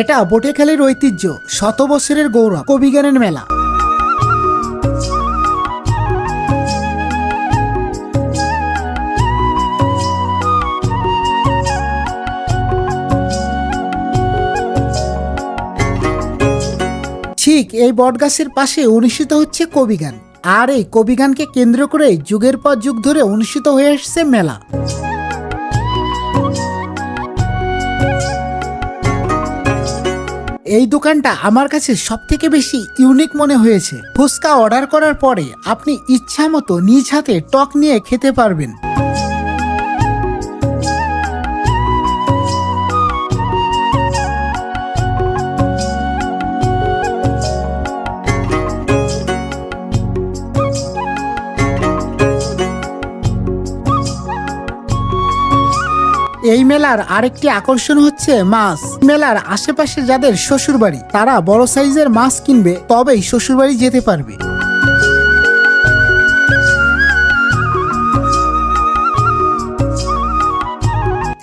এটা বটেখালির ঐতিহ্য, শত বছরের গৌরব কবিগানের মেলা। ঠিক, এই বটগাছের পাশে অনুষ্ঠিত হচ্ছে কবিগান আর এই কবিগানকে কেন্দ্র করে যুগের পর যুগ ধরে অনুষ্ঠিত হয়ে আসছে মেলা। এই দোকানটা আমার কাছে সব থেকে বেশি ইউনিক মনে হয়েছে। ফুচকা অর্ডার করার পরে আপনি ইচ্ছা মতো নিজ হাতে টক নিয়ে খেতে পারবেন। এই মেলার আরেকটি আকর্ষণ হচ্ছে মাছ। মেলার আশেপাশে যাদের শ্বশুরবাড়ি, তারা বড় সাইজের মাছ কিনবে, তবেই শ্বশুরবাড়ি যেতে পারবে।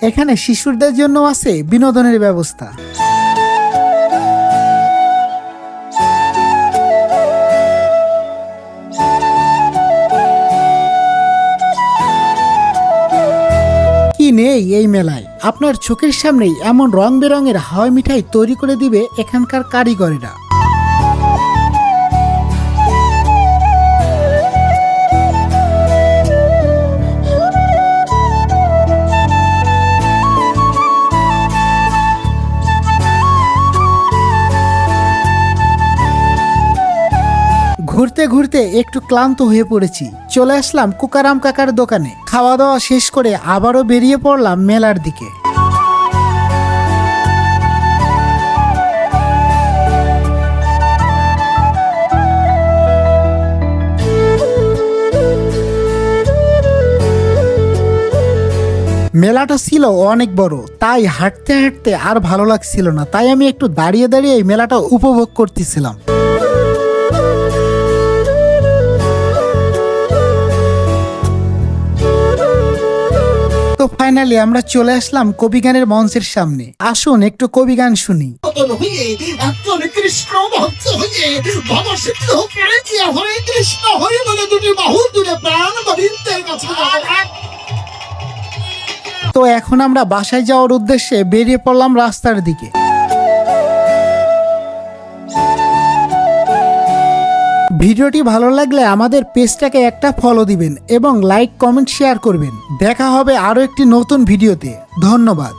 এখানে শিশুদের জন্য আছে বিনোদনের ব্যবস্থা। নেই এই মেলায়। আপনার চোখের সামনেই এমন রং বেরঙের হাওয়াই মিঠাই তৈরি করে দিবে এখানকার কারিগরেরা। ঘুরতে ঘুরতে একটু ক্লান্ত হয়ে পড়েছি। চলে আসলাম কুকারাম কাকার দোকানে। খাওয়া দাওয়া শেষ করে আবারও বেরিয়ে পড়লাম মেলার দিকে। মেলাটা ছিল অনেক বড়, তাই হাঁটতে হাঁটতে আর ভালো লাগছিল না, তাই আমি একটু দাঁড়িয়ে দাঁড়িয়ে এই মেলাটা উপভোগ করতেছিলাম। ফাইনালি আমরা চলে আসলাম কবিগানের মঞ্চের সামনে। আসুন একটু কবিগান শুনি। মতন একজন কৃষ্ণ ভক্ত হয়ে ভব সিদ্ধ করে হরে কৃষ্ণ হরে বলে দুটি বাহু দূরে প্রাণ গোবিন্দের কাছে তো এখন আমরা বাসায় যাওয়ার উদ্দেশ্যে বেরিয়ে পড়লাম রাস্তার দিকে। ভিডিওটি ভালো লাগলে আমাদের পেজটাকে একটা ফলো দিবেন এবং লাইক কমেন্ট শেয়ার করবেন। দেখা হবে আরও একটি নতুন ভিডিওতে। ধন্যবাদ।